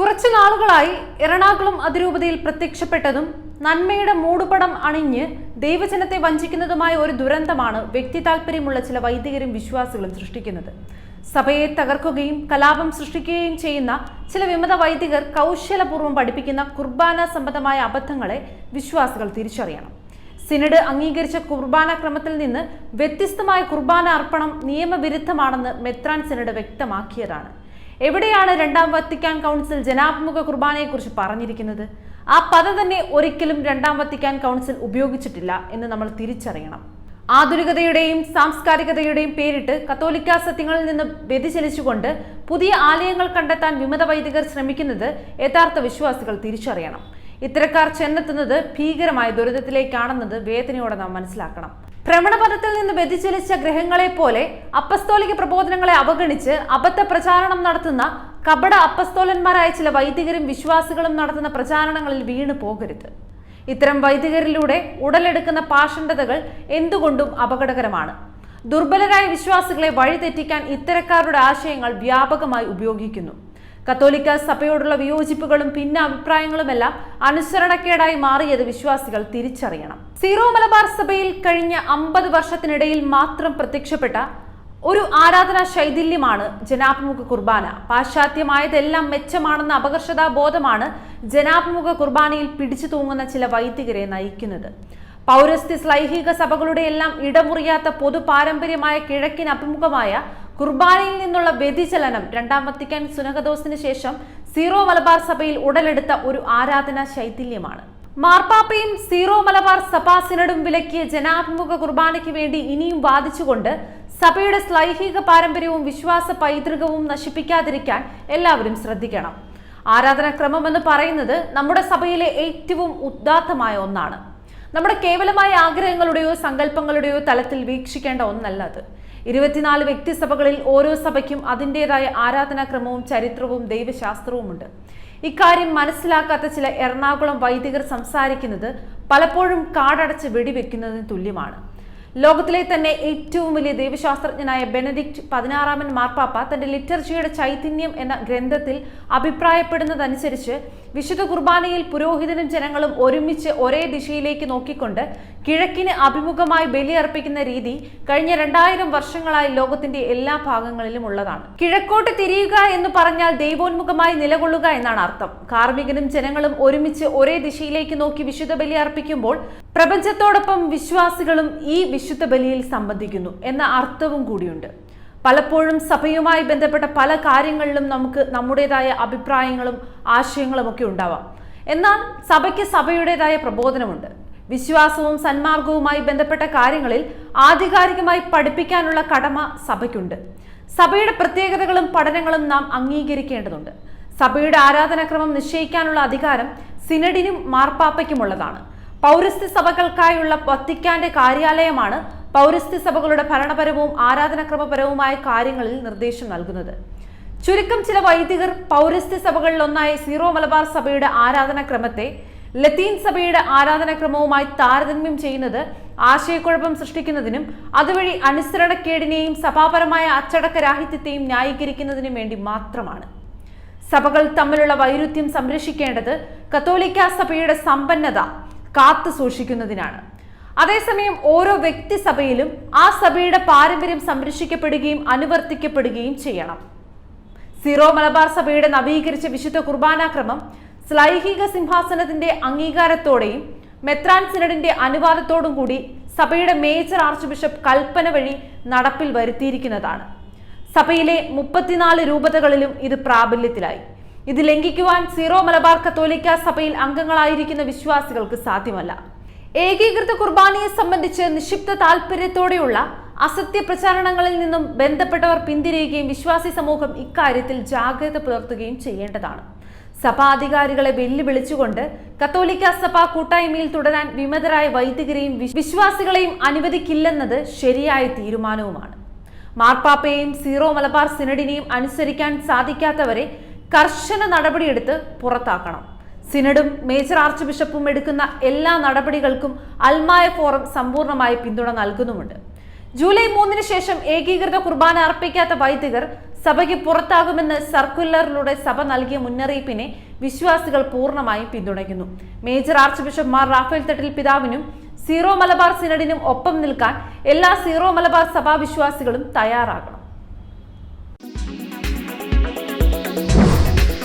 കുറച്ചു നാളുകളായി എറണാകുളം അതിരൂപതയിൽ പ്രത്യക്ഷപ്പെട്ടതും നന്മയുടെ മൂടുപടം അണിഞ്ഞ് ദൈവജനത്തെ വഞ്ചിക്കുന്നതുമായ ഒരു ദുരന്തമാണ് വ്യക്തി താല്പര്യമുള്ള ചില വൈദികരും വിശ്വാസികളും സൃഷ്ടിക്കുന്നത്. സഭയെ തകർക്കുകയും കലാപം സൃഷ്ടിക്കുകയും ചെയ്യുന്ന ചില വിമത വൈദികർ കൗശലപൂർവം പഠിപ്പിക്കുന്ന കുർബാന സംബന്ധമായ അബദ്ധങ്ങളെ വിശ്വാസികൾ തിരിച്ചറിയണം. സിനഡ് അംഗീകരിച്ച കുർബാന ക്രമത്തിൽ നിന്ന് വ്യത്യസ്തമായ കുർബാന അർപ്പണം നിയമവിരുദ്ധമാണെന്ന് മെത്രാൻ സിനഡ് വ്യക്തമാക്കിയതാണ്. എവിടെയാണ് രണ്ടാം വത്തിക്കാൻ കൗൺസിൽ ജനാഭിമുഖ കുർബാനയെക്കുറിച്ച് പറഞ്ഞിരിക്കുന്നത്? ആ പദം തന്നെ ഒരിക്കലും രണ്ടാം വത്തിക്കാൻ കൗൺസിൽ ഉപയോഗിച്ചിട്ടില്ല എന്ന് നമ്മൾ തിരിച്ചറിയണം. ആധുനികതയുടെയും സാംസ്കാരികതയുടെയും പേരിട്ട് കത്തോലിക്കാ സത്യങ്ങളിൽ നിന്ന് വ്യതിചലിച്ചുകൊണ്ട് പുതിയ ആലയങ്ങൾ കണ്ടെത്താൻ വിമത വൈദികർ ശ്രമിക്കുന്നത് യഥാർത്ഥ വിശ്വാസികൾ തിരിച്ചറിയണം. ഇത്തരക്കാർ ചെന്നെത്തുന്നത് ഭീകരമായ ദുരിതത്തിലേക്കാണെന്നത് വേദനയോടെ നാം മനസ്സിലാക്കണം. ഭ്രമണപഥത്തിൽ നിന്ന് വ്യതിചലിച്ച ഗ്രഹങ്ങളെ പോലെ അപ്പസ്തോലിക പ്രബോധനങ്ങളെ അവഗണിച്ച് അബദ്ധ പ്രചാരണം നടത്തുന്ന കപട അപ്പസ്തോലന്മാരായ ചില വൈദികരും വിശ്വാസികളും നടത്തുന്ന പ്രചാരണങ്ങളിൽ വീണു പോകരുത്. ഇത്തരം വൈദികരിലൂടെ ഉടലെടുക്കുന്ന പാഷണ്ഡതകൾ എന്തുകൊണ്ടും അപകടകരമാണ്. ദുർബലരായ വിശ്വാസികളെ വഴിതെറ്റിക്കാൻ ഇത്തരക്കാരുടെ ആശയങ്ങൾ വ്യാപകമായി ഉപയോഗിക്കുന്നു. കത്തോലിക്ക സഭയോടുള്ള വിയോജിപ്പുകളും ഭിന്ന അഭിപ്രായങ്ങളുമെല്ലാം അനുസരണക്കേടായി മാറിയത് വിശ്വാസികൾ തിരിച്ചറിയണം. സീറോ മലബാർ സഭയിൽ കഴിഞ്ഞ അമ്പത് വർഷത്തിനിടയിൽ മാത്രം പ്രത്യക്ഷപ്പെട്ട ഒരു ആരാധനാ ശൈഥില്യമാണ് ജനാഭിമുഖ കുർബാന. പാശ്ചാത്യമായതെല്ലാം മെച്ചമാണെന്ന അപകർഷതാ ബോധമാണ് ജനാഭിമുഖ കുർബാനയിൽ പിടിച്ചു തൂങ്ങുന്ന ചില വൈദികരെ നയിക്കുന്നത്. പൗരസ്ത്യ ശ്ലൈഹിക സഭകളുടെ എല്ലാം ഇടമുറിയാത്ത പൊതു പാരമ്പര്യമായ കിഴക്കിന് അഭിമുഖമായ കുർബാനയിൽ നിന്നുള്ള വ്യതിചലനം രണ്ടാം വത്തിക്കാൻ സുനകദോസിന് ശേഷം സീറോ മലബാർ സഭയിൽ ഉടലെടുത്ത ഒരു ആരാധനാ ശൈഥില്യമാണ്. മാർപ്പാപ്പയും സീറോ മലബാർ സഭാ സിനഡും വിലക്കിയ ജനാഭിമുഖ കുർബാനയ്ക്ക് വേണ്ടി ഇനിയും വാദിച്ചുകൊണ്ട് സഭയുടെ സ്ലൈഹിക പാരമ്പര്യവും വിശ്വാസ പൈതൃകവും നശിപ്പിക്കാതിരിക്കാൻ എല്ലാവരും ശ്രദ്ധിക്കണം. ആരാധനാക്രമം എന്ന് പറയുന്നത് നമ്മുടെ സഭയിലെ ഏറ്റവും ഉദാത്തമായ ഒന്നാണ്. നമ്മുടെ കേവലമായ ആഗ്രഹങ്ങളുടെയോ സങ്കല്പങ്ങളുടെയോ തലത്തിൽ വീക്ഷിക്കേണ്ട ഒന്നല്ല അത്. ഇരുപത്തിനാല് വ്യക്തിസഭകളിൽ ഓരോ സഭയ്ക്കും അതിന്റെതായ ആരാധനാക്രമവും ചരിത്രവും ദൈവശാസ്ത്രവുമുണ്ട്. ഇക്കാര്യം മനസ്സിലാക്കാത്ത ചില എറണാകുളം വൈദികർ സംസാരിക്കുന്നത് പലപ്പോഴും കാടടച്ച് വെടിവെക്കുന്നതിന് തുല്യമാണ്. ലോകത്തിലെ തന്നെ ഏറ്റവും വലിയ ദൈവശാസ്ത്രജ്ഞനായ ബെനഡിക്റ്റ് പതിനാറാമൻ മാർപ്പാപ്പ തന്റെ ലിറ്റർജിയുടെ ചൈതന്യം എന്ന ഗ്രന്ഥത്തിൽ അഭിപ്രായപ്പെടുന്നതനുസരിച്ച് വിശുദ്ധ കുർബാനയിൽ പുരോഹിതനും ജനങ്ങളും ഒരുമിച്ച് ഒരേ ദിശയിലേക്ക് നോക്കിക്കൊണ്ട് കിഴക്കിന് അഭിമുഖമായി ബലിയർപ്പിക്കുന്ന രീതി കഴിഞ്ഞ രണ്ടായിരം വർഷങ്ങളായി ലോകത്തിന്റെ എല്ലാ ഭാഗങ്ങളിലും ഉള്ളതാണ്. കിഴക്കോട്ട് തിരിയുക എന്ന് പറഞ്ഞാൽ ദൈവോന്മുഖമായി നിലകൊള്ളുക എന്നാണ് അർത്ഥം. കാർമികനും ജനങ്ങളും ഒരുമിച്ച് ഒരേ ദിശയിലേക്ക് നോക്കി വിശുദ്ധ ബലി അർപ്പിക്കുമ്പോൾ പ്രപഞ്ചത്തോടൊപ്പം വിശ്വാസികളും ഈ വിശുദ്ധ ബലിയിൽ സംബന്ധിക്കുന്നു എന്ന അർത്ഥവും കൂടിയുണ്ട്. പലപ്പോഴും സഭയുമായി ബന്ധപ്പെട്ട പല കാര്യങ്ങളിലും നമുക്ക് നമ്മുടേതായ അഭിപ്രായങ്ങളും ആശയങ്ങളും ഒക്കെ ഉണ്ടാവാം. എന്നാൽ സഭയ്ക്ക് സഭയുടേതായ പ്രബോധനമുണ്ട്. വിശ്വാസവും സന്മാർഗവുമായി ബന്ധപ്പെട്ട കാര്യങ്ങളിൽ ആധികാരികമായി പഠിപ്പിക്കാനുള്ള കടമ സഭയ്ക്കുണ്ട്. സഭയുടെ പ്രത്യേകതകളും പഠനങ്ങളും നാം അംഗീകരിക്കേണ്ടതുണ്ട്. സഭയുടെ ആരാധനാക്രമം നിശ്ചയിക്കാനുള്ള അധികാരം സിനഡിനും മാർപ്പാപ്പയ്ക്കുമുള്ളതാണ്. പൗരസ്ത്യ സഭകൾക്കായുള്ള വത്തിക്കാന്റെ കാര്യാലയമാണ് പൗരസ്ത്യ സഭകളുടെ ഭരണപരവും ആരാധനാക്രമപരവുമായ കാര്യങ്ങളിൽ നിർദ്ദേശം നൽകുന്നത്. ചുരുക്കം ചില വൈദികർ പൗരസ്ത്യ സഭകളിൽ ഒന്നായ സീറോ മലബാർ സഭയുടെ ആരാധനാക്രമത്തെ ലത്തീൻ സഭയുടെ ആരാധനാക്രമവുമായി താരതമ്യം ചെയ്യുന്നത് ആശയക്കുഴപ്പം സൃഷ്ടിക്കുന്നതിനും അതുവഴി അനുസരണക്കേടിനെയും സഭാപരമായ അച്ചടക്കരാഹിത്യത്തെയും ന്യായീകരിക്കുന്നതിനും വേണ്ടി മാത്രമാണ്. സഭകൾ തമ്മിലുള്ള വൈരുദ്ധ്യം സംരക്ഷിക്കേണ്ടത് കത്തോലിക്ക സഭയുടെ സമ്പന്നത കാത്തു സൂക്ഷിക്കുന്നതിനാണ്. അതേസമയം ഓരോ വ്യക്തി സഭയിലും ആ സഭയുടെ പാരമ്പര്യം സംരക്ഷിക്കപ്പെടുകയും അനുവർത്തിക്കപ്പെടുകയും ചെയ്യണം. സിറോ മലബാർ സഭയുടെ നവീകരിച്ച വിശുദ്ധ കുർബാനാക്രമം ശ്ലൈഹിക സിംഹാസനത്തിന്റെ അംഗീകാരത്തോടെയും മെത്രാൻ സിനഡിന്റെ അനുവാദത്തോടും കൂടി സഭയുടെ മേജർ ആർച്ച് ബിഷപ്പ് കൽപ്പന വഴി നടപ്പിൽ വരുത്തിയിരിക്കുന്നതാണ്. സഭയിലെ മുപ്പത്തിനാല് രൂപതകളിലും ഇത് പ്രാബല്യത്തിലായി. ഇത് ലംഘിക്കുവാൻ സീറോ മലബാർ കത്തോലിക്ക സഭയിൽ അംഗങ്ങളായിരിക്കുന്ന വിശ്വാസികൾക്ക് സാധ്യമല്ല. ഏകീകൃത കുർബാനയെ സംബന്ധിച്ച് നിക്ഷിപ്ത താല്പര്യത്തോടെയുള്ള അസത്യ പ്രചാരണങ്ങളിൽ നിന്നും ബന്ധപ്പെട്ടവർ പിന്തിരിയുകയും വിശ്വാസി സമൂഹം ഇക്കാര്യത്തിൽ ജാഗ്രത പുലർത്തുകയും ചെയ്യേണ്ടതാണ്. സഭാധികാരികളെ വെല്ലുവിളിച്ചുകൊണ്ട് കത്തോലിക്ക സഭ കൂട്ടായ്മയിൽ തുടരാൻ വിമതരായ വൈദികരെയും വിശ്വാസികളെയും അനുവദിക്കില്ലെന്നത് ശരിയായ തീരുമാനവുമാണ്. മാർപ്പാപ്പയെയും സീറോ മലബാർ സിനഡിനെയും അനുസരിക്കാൻ സാധിക്കാത്തവരെ കർശന നടപടിയെടുത്ത് പുറത്താക്കണം. സിനഡും മേജർ ആർച്ച് ബിഷപ്പും എടുക്കുന്ന എല്ലാ നടപടികൾക്കും അൽമായ ഫോറം സമ്പൂർണമായി പിന്തുണ നൽകുന്നുമുണ്ട്. ജൂലൈ മൂന്നിന് ശേഷം ഏകീകൃത കുർബാന അർപ്പിക്കാത്ത വൈദികർ സഭയ്ക്ക് പുറത്താകുമെന്ന് സർക്കുലറിലൂടെ സഭ നൽകിയ മുന്നറിയിപ്പിനെ വിശ്വാസികൾ പൂർണമായും പിന്തുണയ്ക്കുന്നു. Major archbishop Mar Raphael Thattil പിതാവിനും സീറോ മലബാർ സിനഡിനും ഒപ്പം നിൽക്കാൻ എല്ലാ സീറോ മലബാർ സഭാ വിശ്വാസികളും തയ്യാറാകണം.